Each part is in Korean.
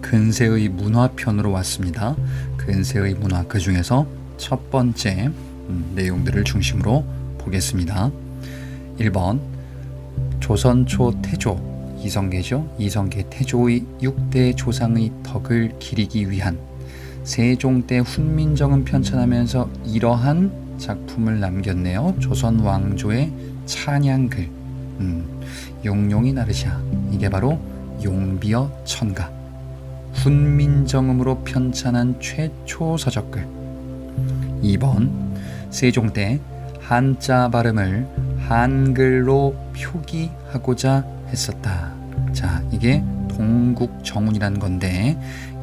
근세의 문화편으로 왔습니다. 근세의 문화 그 중에서 첫 번째 음, 내용들을 중심으로 보겠습니다. 1번 조선초 태조 이성계죠. 이성계 태조의 6대 조상의 덕을 기리기 위한 세종 때 훈민정음 편찬하면서 이러한 작품을 남겼네요. 조선 왕조의 찬양글, 음, 용용이 나르샤 이게 바로 용비어 천가. 훈민정음으로 편찬한 최초 서적글. 2번 세종 때 한자 발음을 한글로 표기하고자 했었다. 자, 이게 동국정운이란 건데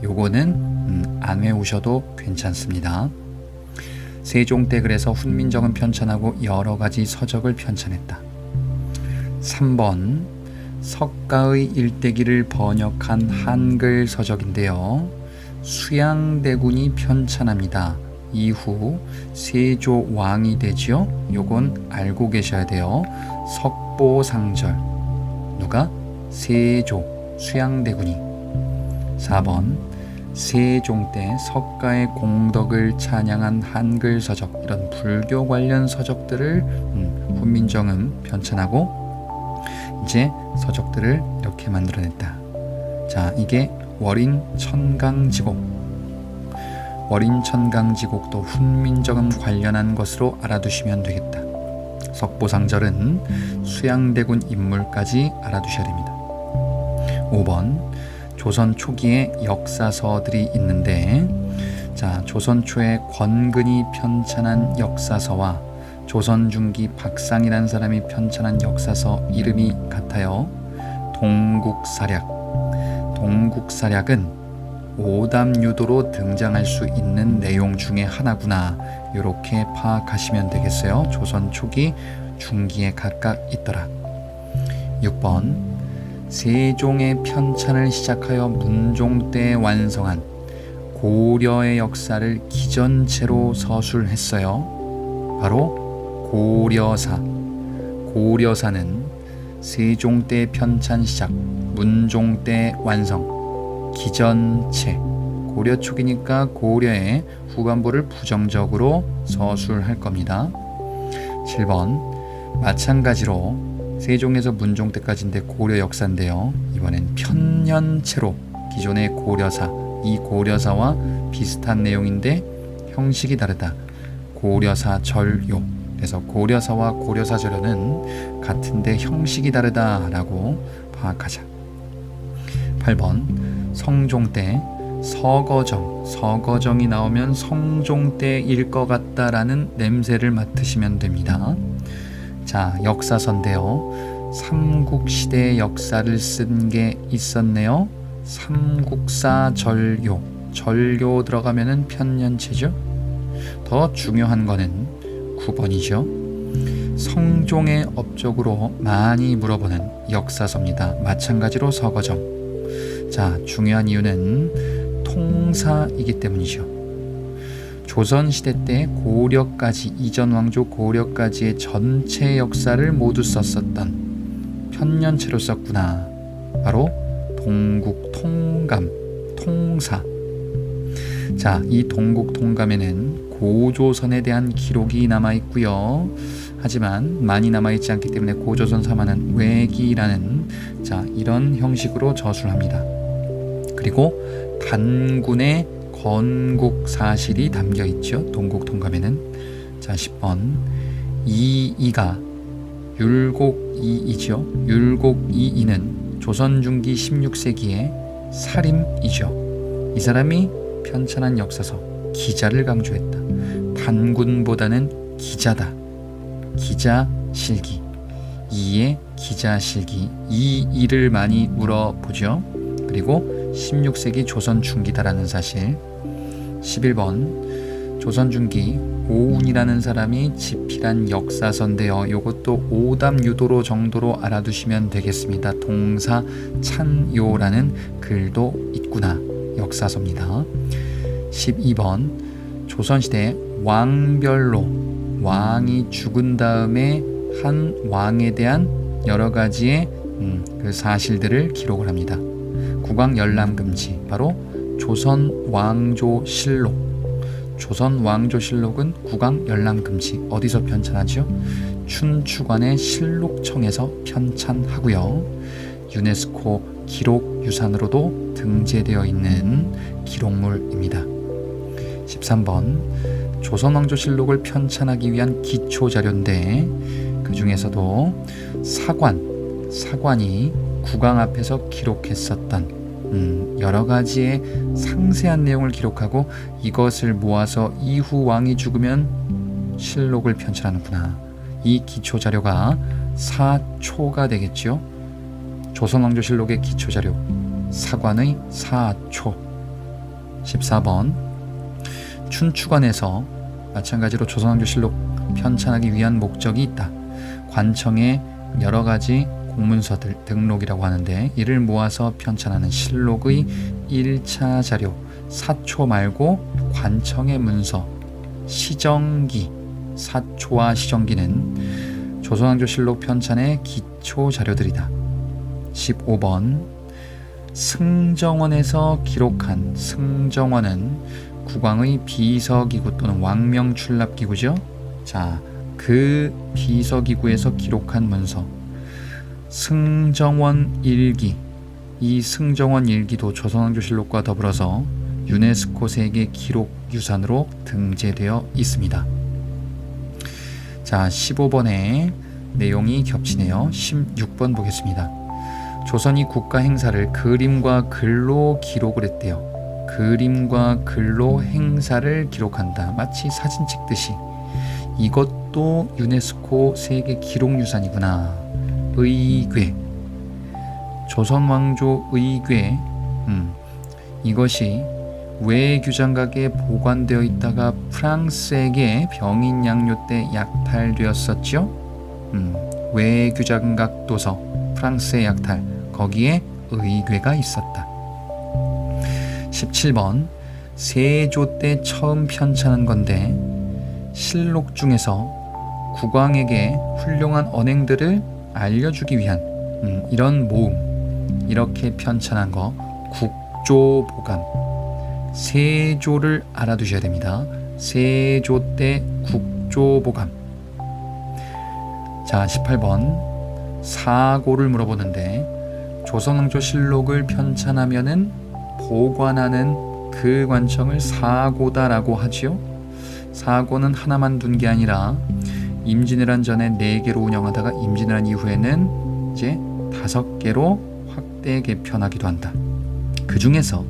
요거는 음, 안 외우셔도 괜찮습니다. 세종 때 그래서 훈민정음 편찬하고 여러 가지 서적을 편찬했다. 3번 석가의 일대기를 번역한 한글 서적인데요. 수양대군이 편찬합니다. 이후 세조 왕이 되지요. 요건 알고 계셔야 돼요. 석보상절 누가 세조 수양대군이 4번 세종 때 석가의 공덕을 찬양한 한글 서적 이런 불교 관련 서적들을 음, 훈민정음 편찬하고 이제 서적들을 이렇게 만들어냈다. 자, 이게 월인 천강지곡. 월인 천강지곡도 훈민정음 관련한 것으로 알아두시면 되겠다. 석보상절은 수양대군 인물까지 알아두셔야 됩니다. 5번 조선 초기의 역사서들이 있는데 자, 조선 초에 권근이 편찬한 역사서와 조선 중기 박상이라는 사람이 편찬한 역사서 이름이 같아요. 동국사략. 동국사략은 오담유도로 등장할 수 있는 내용 중에 하나구나. 이렇게 파악하시면 되겠어요. 조선 초기, 중기에 각각 있더라. 6번 세종의 편찬을 시작하여 문종 때 완성한 고려의 역사를 기전체로 서술했어요. 바로 고려사. 고려사는 세종 때 편찬 시작, 문종 때 완성, 기전체. 고려 초기니까 고려의 후반부를 부정적으로 서술할 겁니다. 7번 마찬가지로 세종에서 문종 때까지인데 고려 역사인데요. 이번엔 편년체로 기존의 고려사 이 고려사와 비슷한 내용인데 형식이 다르다. 고려사 절요. 그래서 고려사와 고려사 절요는 같은데 형식이 다르다라고 파악하자. 8번 성종 때 서거정, 서거정이 나오면 성종 때일 것 같다라는 냄새를 맡으시면 됩니다. 자, 역사서인데요. 삼국시대 역사를 쓴 게 있었네요. 삼국사 절요. 절요 들어가면은 편년체죠. 더 중요한 거는 9번이죠. 성종의 업적으로 많이 물어보는 역사서입니다. 마찬가지로 서거정. 자, 중요한 이유는 통사이기 때문이죠. 조선시대 때 고려까지 이전 왕조 고려까지의 전체 역사를 모두 썼었던 편년체로 썼구나. 바로 동국 통감 통사. 자, 이 동국 통감에는 고조선에 대한 기록이 남아 있고요. 하지만 많이 남아 있지 않기 때문에 고조선 사마는 외기라는 자, 이런 형식으로 저술 합니다. 그리고 단군의 건국 사실이 담겨 있죠. 동국 통감에는 자 10번 이이가 율곡이이죠. 율곡이이는 조선 중기 16세기의 살인이죠. 이 사람이 편찬한 역사서 기자를 강조했다. 단군보다는 기자다. 기자 실기 이의 기자 실기 이 일을 많이 물어보죠. 그리고 16세기 조선 중기다라는 사실 11번 조선 중기 오운이라는 사람이 집필한 역사서인데요. 이것도 오담 유도로 정도로 알아두시면 되겠습니다. 동사 찬요라는 글도 있구나. 역사서입니다. 12번 조선시대 왕별로 왕이 죽은 다음에 한 왕에 대한 여러 가지의 음, 그 사실들을 기록을 합니다. 국왕 열람 금지 바로 조선 왕조실록 조선 왕조실록은 국왕 열람 금지 어디서 편찬하죠? 춘추관의 실록청에서 편찬하고요. 유네스코 기록 유산으로도 등재되어 있는 기록물입니다. 13번 조선왕조실록을 편찬하기 위한 기초 자료인데 그 중에서도 사관 사관이 국왕 앞에서 기록했었던 음, 여러 가지의 상세한 내용을 기록하고 이것을 모아서 이후 왕이 죽으면 실록을 편찬하는구나. 이 기초 자료가 사초가 되겠죠. 조선왕조실록의 기초 자료 사관의 사초 14번 춘추관에서 마찬가지로 조선왕조실록 편찬하기 위한 목적이 있다. 관청의 여러 가지 공문서들 등록이라고 하는데 이를 모아서 편찬하는 실록의 1차 자료 사초 말고 관청의 문서 시정기 사초와 시정기는 조선왕조실록 편찬의 기초 자료들이다. 15번 승정원에서 기록한 승정원은 국왕의 비서기구 또는 왕명 출납기구죠. 자, 그 비서기구에서 기록한 문서 승정원 일기 이 승정원 일기도 조선왕조실록과 더불어서 유네스코 세계 기록 유산으로 등재되어 있습니다. 자, 15번에 내용이 겹치네요. 16번 보겠습니다. 조선이 국가 행사를 그림과 글로 기록을 했대요. 그림과 글로 행사를 기록한다. 마치 사진 찍듯이. 이것도 유네스코 세계 기록유산이구나. 의궤. 조선왕조 의궤. 음, 이것이 외 규장각에 보관되어 있다가 프랑스에게 병인 양요 때 약탈되었었죠. 음, 외 규장각 도서 프랑스의 약탈 거기에 의궤가 있었다. 17번 세조 때 처음 편찬한 건데 실록 중에서 국왕에게 훌륭한 언행들을 알려주기 위한 음, 이런 모음 이렇게 편찬한 거 국조보감 세조를 알아두셔야 됩니다. 세조 때 국조보감 자 18번 사고를 물어보는데 조선왕조 실록을 편찬하면은 보관하는 그 관청을 사고다라고 하지요. 사고는 하나만 둔 게 아니라 임진왜란 전에 네 개로 운영하다가 임진왜란 이후에는 이제 다섯 개로 확대 개편하기도 한다. 그 중에서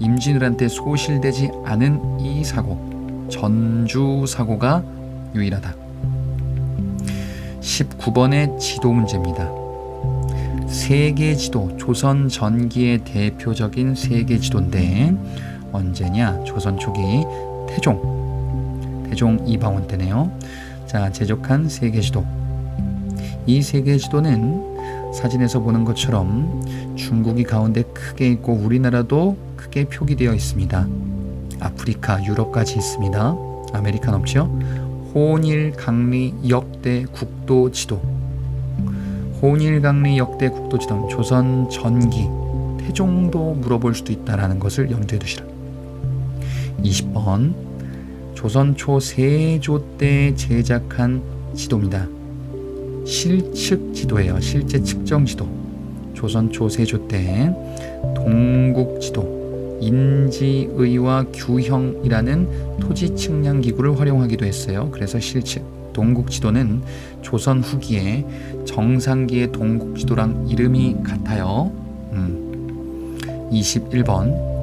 임진왜란 때 소실되지 않은 이 사고, 전주 사고가 유일하다. 19번의 지도 문제입니다. 세계 지도, 조선 전기의 대표적인 세계 지도인데 언제냐? 조선 초기 태종, 태종 이방원 때네요. 자, 제족한 세계 지도. 이 세계 지도는 사진에서 보는 것처럼 중국이 가운데 크게 있고 우리나라도 크게 표기되어 있습니다. 아프리카, 유럽까지 있습니다. 아메리칸 없죠? 혼일 강리 역대 국도 지도. 혼일 강리 역대 국도 지도는 조선 전기 태종도 물어볼 수도 있다라는 것을 염두에 두시라. 20번 조선 초 세조 때 제작한 지도입니다. 실측 지도예요. 실제 측정 지도. 조선 초 세조 때 동국 지도 인지의와 규형이라는 토지 측량 기구를 활용하기도 했어요. 그래서 실측 동국 지도는 조선 후기에 정상기의 동국 지도랑 이름이 같아요. 음. 21번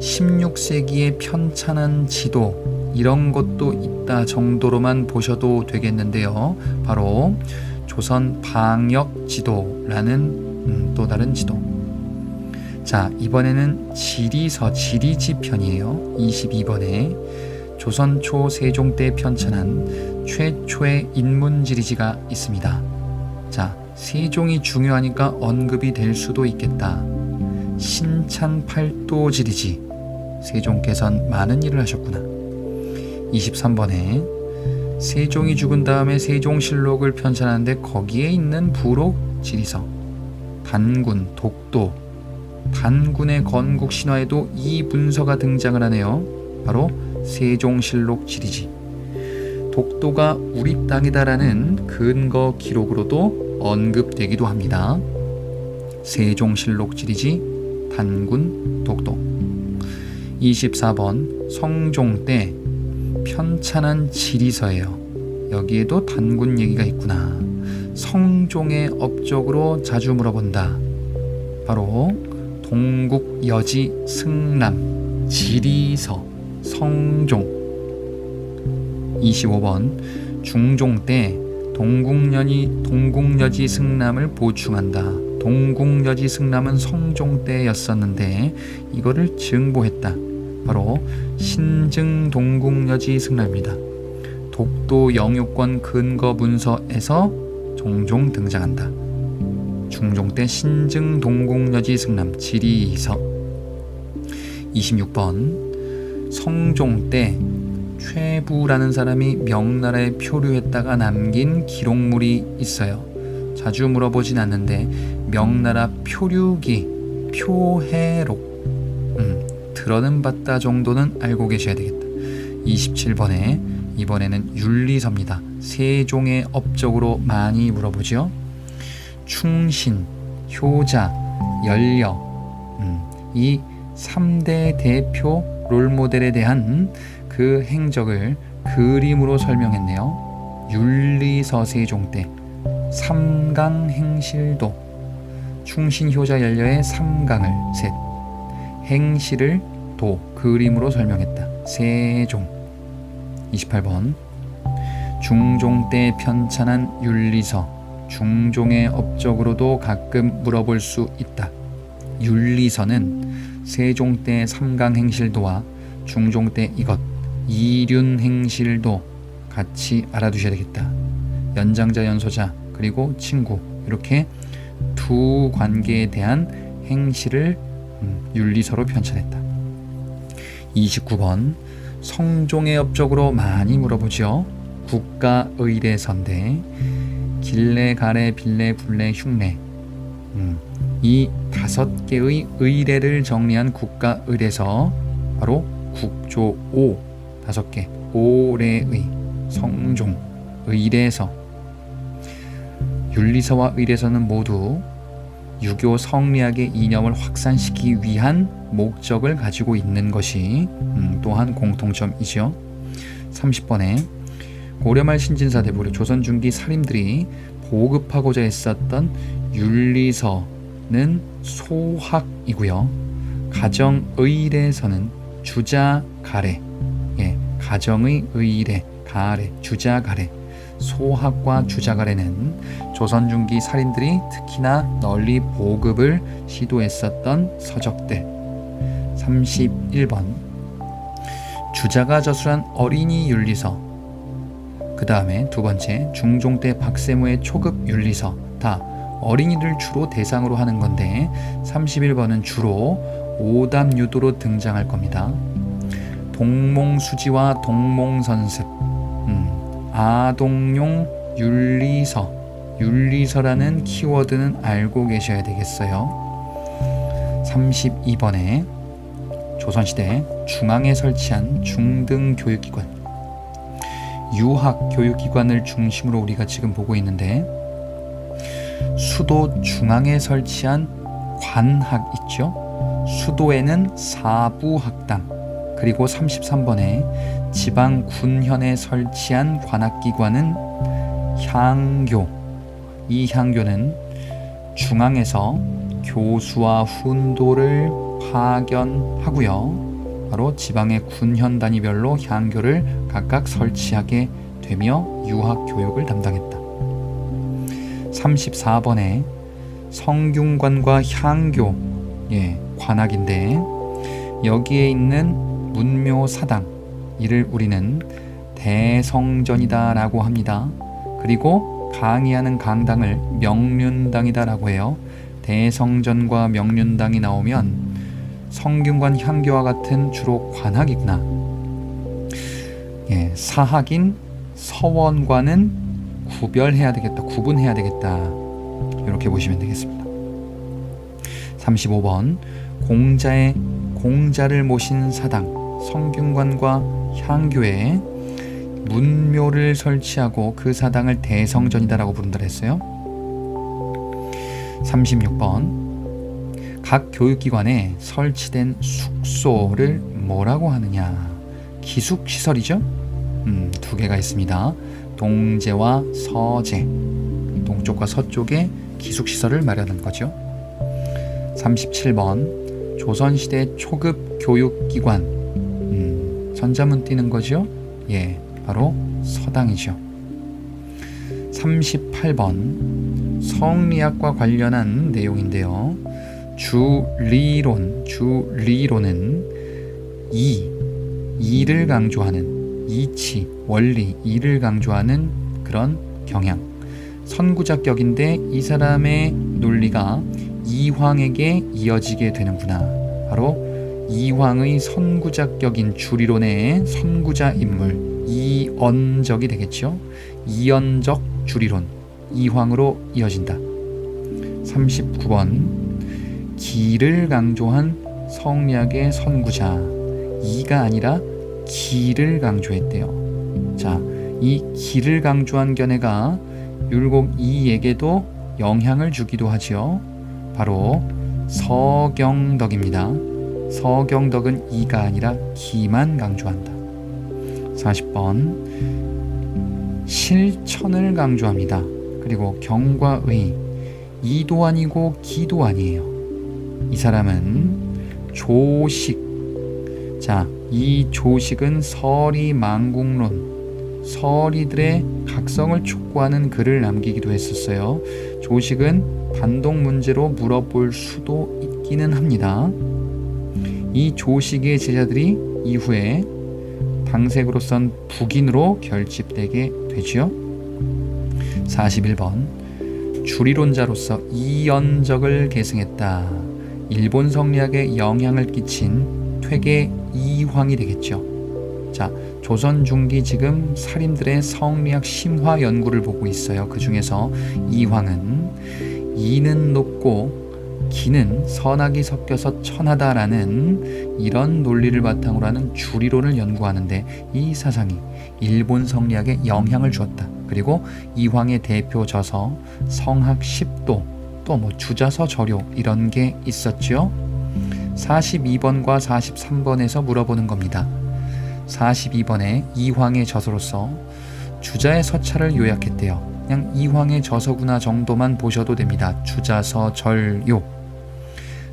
16세기에 편찬한 지도 이런 것도 있다 정도로만 보셔도 되겠는데요. 바로 조선 방역 지도라는 음, 또 다른 지도. 자, 이번에는 지리서 지리지 편이에요. 22번에 조선 초 세종 때 편찬한 최초의 인문 지리지가 있습니다. 자, 세종이 중요하니까 언급이 될 수도 있겠다. 신찬 팔도 지리지. 세종께선 많은 일을 하셨구나. 23번에 세종이 죽은 다음에 세종실록을 편찬하는데 거기에 있는 부록 지리서, 단군, 독도 단군의 건국 신화에도 이 문서가 등장을 하네요. 바로 세종실록 지리지. 독도가 우리 땅이다라는 근거 기록으로도 언급되기도 합니다. 세종실록 지리지 단군 독도 24번 성종 때 편찬한 지리서예요. 여기에도 단군 얘기가 있구나. 성종의 업적으로 자주 물어본다. 바로 동국여지 승남 지리서 성종 25번 중종 때 동국여지 동국여지 승남을 보충한다. 동국여지 승남은 성종 때였었는데 이거를 증보했다. 바로 신증 동국여지 승남입니다. 독도 영유권 근거 문서에서 종종 등장한다. 중종 때 신증 동국여지 승남 지리서 26번 성종 때 최부라는 사람이 명나라에 표류했다가 남긴 기록물이 있어요. 자주 물어보진 않는데 명나라 표류기 표해록 음, 들어는 봤다 정도는 알고 계셔야 되겠다. 27번에 이번에는 윤리서입니다. 세종의 업적으로 많이 물어보죠. 충신, 효자, 연려 음, 이 3대 대표 롤모델에 대한 그 행적을 그림으로 설명했네요. 윤리서 세종 때 삼강 행실도 충신 효자 연려의 삼강을 셋 행실을 도 그림으로 설명했다. 세종 28번 중종 때 편찬한 윤리서 중종의 업적으로도 가끔 물어볼 수 있다. 윤리서는 세종 때 삼강 행실도와 중종 때 이것 이륜 행실도 같이 알아두셔야 되겠다. 연장자 연소자 그리고 친구 이렇게 두 관계에 대한 행실을 음, 윤리서로 편찬했다. 29번 성종의 업적으로 많이 물어보죠. 국가 의례선대 길래 가래 빌래 굴래 흉내 음, 이 다섯 개의 의례를 정리한 국가 의례서 바로 국조 5 다섯 개 오례의 성종 의례서 윤리서와 의례서는 모두 유교 성리학의 이념을 확산시키기 위한 목적을 가지고 있는 것이 음, 또한 공통점이죠. 30번에 고려말 신진사 대부로 조선 중기 사림들이 보급하고자 했었던 윤리서 는 소학이고요. 가정 의례서는 주자 가래, 예, 가정의 의례 가래, 주자 가래, 소학과 주자 가래는 조선 중기 살인들이 특히나 널리 보급을 시도했었던 서적들. 31번. 주자가 저술한 어린이 윤리서. 그 다음에 두 번째 중종 때 박세무의 초급 윤리서. 다 어린이를 주로 대상으로 하는 건데 31번은 주로 오답 유도로 등장할 겁니다. 동몽수지와 동몽선습 음, 아동용 윤리서 윤리서라는 키워드는 알고 계셔야 되겠어요. 32번에 조선시대 중앙에 설치한 중등교육기관 유학교육기관을 중심으로 우리가 지금 보고 있는데 수도 중앙에 설치한 관학 있죠. 수도에는 사부학당 그리고 33번에 지방 군현에 설치한 관학기관은 향교 이 향교는 중앙에서 교수와 훈도를 파견하고요. 바로 지방의 군현 단위별로 향교를 각각 설치하게 되며 유학 교육을 담당했다. 34번에 성균관과 향교 예, 관악인데 여기에 있는 문묘 사당 이를 우리는 대성전이다라고 합니다. 그리고 강의하는 강당을 명륜당이다라고 해요. 대성전과 명륜당이 나오면 성균관 향교와 같은 주로 관학이구나. 예, 사학인 서원과는 구별해야 되겠다. 구분해야 되겠다. 이렇게 보시면 되겠습니다. 35번 공자의 공자를 모신 사당 성균관과 향교에 문묘를 설치하고 그 사당을 대성전이다라고 부른다 했어요. 36번 각 교육기관에 설치된 숙소를 뭐라고 하느냐? 기숙 시설이죠. 음, 두 개가 있습니다. 동제와 서제. 동쪽과 서쪽에 기숙 시설을 마련한 거죠. 37번 조선시대 초급 교육기관. 음, 전자문 띄는 거죠. 예, 바로 서당이죠. 38번 성리학과 관련한 내용인데요. 주리론, 주리론은 이, 이를 강조하는 이치, 원리, 이를 강조하는 그런 경향. 선구자격인데 이 사람의 논리가 이황에게 이어지게 되는구나. 바로 이황의 선구자격인 주리론의 선구자 인물 이언적이 되겠죠. 이언적 주리론 이황으로 이어진다. 39번 기를 강조한 성리학의 선구자 이가 아니라 기를 강조했대요. 자, 이 기를 강조한 견해가 율곡 이에게도 영향을 주기도 하지요. 바로 서경덕입니다. 서경덕은 이가 아니라 기만 강조한다. 40번 실천을 강조합니다. 그리고 경과 의 이도 아니고 기도 아니에요. 이 사람은 조식. 자, 이 조식은 서리 망국론, 서리들의 각성을 촉구하는 글을 남기기도 했었어요. 조식은 반동 문제로 물어볼 수도 있기는 합니다. 이 조식의 제자들이 이후에 당색으로선 북인으로 결집되게 되지요. 41번 주리론자로서 이연적을 계승했다. 일본 성리학에 영향을 끼친 퇴계 이황이 되겠죠. 자, 조선 중기 지금 살인들의 성리학 심화 연구를 보고 있어요. 그 중에서 이황은 이는 높고 기는 선악이 섞여서 천하다라는 이런 논리를 바탕으로 하는 주리론을 연구하는데 이 사상이 일본 성리학에 영향을 주었다. 그리고 이황의 대표 저서 성학 10도 또 뭐 주자서 저료 이런 게 있었죠. 42번과 43번에서 물어보는 겁니다. 42번에 이황의 저서로서 주자의 서찰을 요약했대요. 그냥 이황의 저서구나 정도만 보셔도 됩니다. 주자서 절요.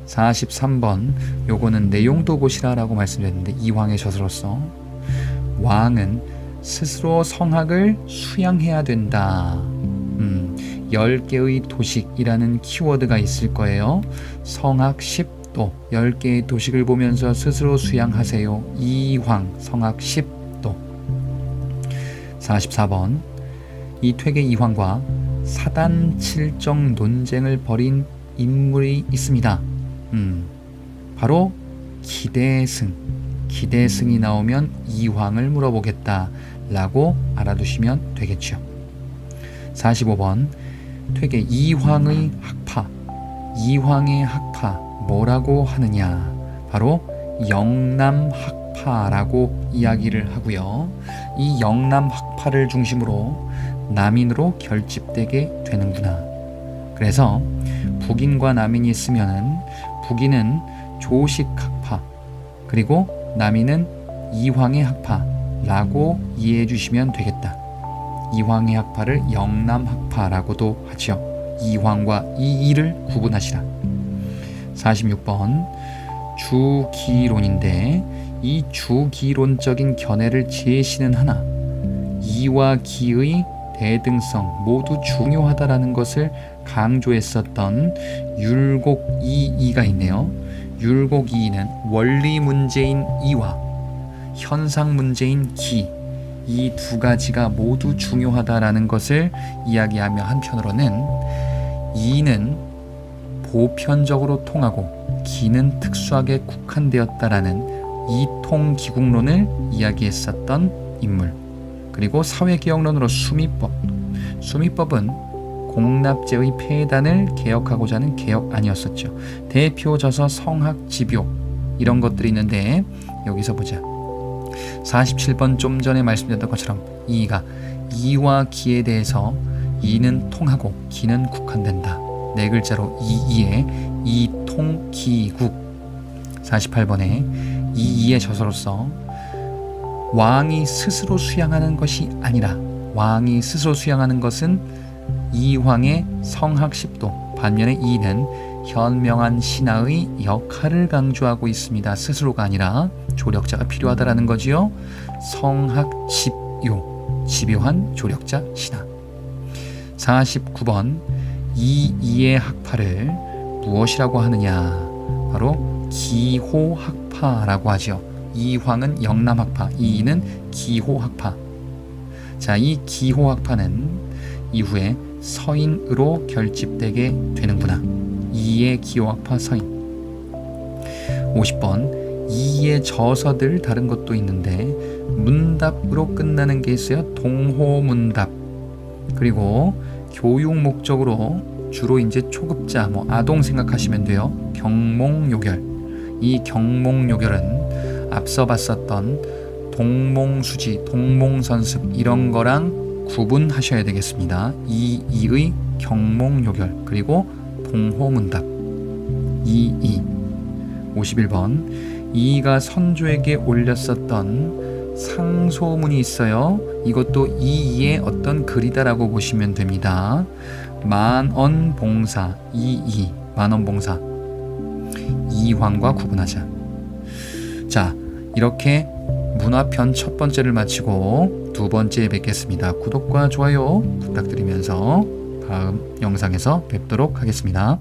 43번 요거는 내용도 보시라라고 말씀드렸는데 이황의 저서로서 왕은 스스로 성학을 수양해야 된다. 음, 10개의 도식이라는 키워드가 있을 거예요. 성악 10 도 10개의 도식을 보면서 스스로 수양하세요. 이황 성악 10도 44번 이 퇴계 이황과 사단 칠정 논쟁을 벌인 인물이 있습니다. 음, 바로 기대승. 기대승이 나오면 이황을 물어보겠다 라고 알아두시면 되겠죠. 45번 되게 이황의 학파, 이황의 학파 뭐라고 하느냐? 바로 영남 학파라고 이야기를 하고요. 이 영남 학파를 중심으로 남인으로 결집되게 되는구나. 그래서 북인과 남인이 있으면은 북인은 조식 학파 그리고 남인은 이황의 학파라고 이해해 주시면 되겠다. 이황의 학파를 영남학파라고도 하지요. 이황과 이이를 구분하시라. 46번 주기론인데 이 주기론적인 견해를 제시는 하나 이와 기의 대등성 모두 중요하다라는 것을 강조했었던 율곡 이이가 있네요. 율곡 이이는 원리 문제인 이와 현상 문제인 기 이 두 가지가 모두 중요하다라는 것을 이야기하며 한편으로는 이는 보편적으로 통하고 기는 특수하게 국한되었다라는 이통 기국론을 이야기했었던 인물 그리고 사회개혁론으로 수미법 수미법은 공납제의 폐단을 개혁하고자 하는 개혁 아니었었죠. 대표 저서 성학 집요 이런 것들이 있는데 여기서 보자. 47번 좀 전에 말씀드렸던 것처럼 이가 이와 기에 대해서 이는 통하고 기는 국한된다. 네 글자로 이이에 이통기국 48번에 이이의 저서로서 왕이 스스로 수양하는 것이 아니라 왕이 스스로 수양하는 것은 이황의 성학십도 반면에 이는 현명한 신하의 역할을 강조하고 있습니다. 스스로가 아니라 조력자가 필요하다라는 거지요. 성학집요 집요한 조력자 신하 49번 이 이의 학파를 무엇이라고 하느냐 바로 기호학파라고 하죠. 이황은 영남학파, 이는 기호학파. 자, 이 기호학파는 이후에 서인으로 결집되게 되는구나. 이의 기호학파 서인. 50번 이의 저서들 다른 것도 있는데 문답으로 끝나는 게 있어요. 동호문답. 그리고 교육 목적으로 주로 이제 초급자, 뭐 아동 생각하시면 돼요. 경몽요결. 이 경몽요결은 앞서 봤었던 동몽수지, 동몽선습 이런 거랑 구분하셔야 되겠습니다. 이 이의 경몽요결 그리고 동호문답. 이이 51번 이가 선조에게 올렸었던 상소문이 있어요. 이것도 이이의 어떤 글이다라고 보시면 됩니다. 만언봉사 이이 만언봉사 이황과 구분하자. 자 이렇게 문화편 첫 번째를 마치고 두 번째 뵙겠습니다. 구독과 좋아요 부탁드리면서 다음 영상에서 뵙도록 하겠습니다.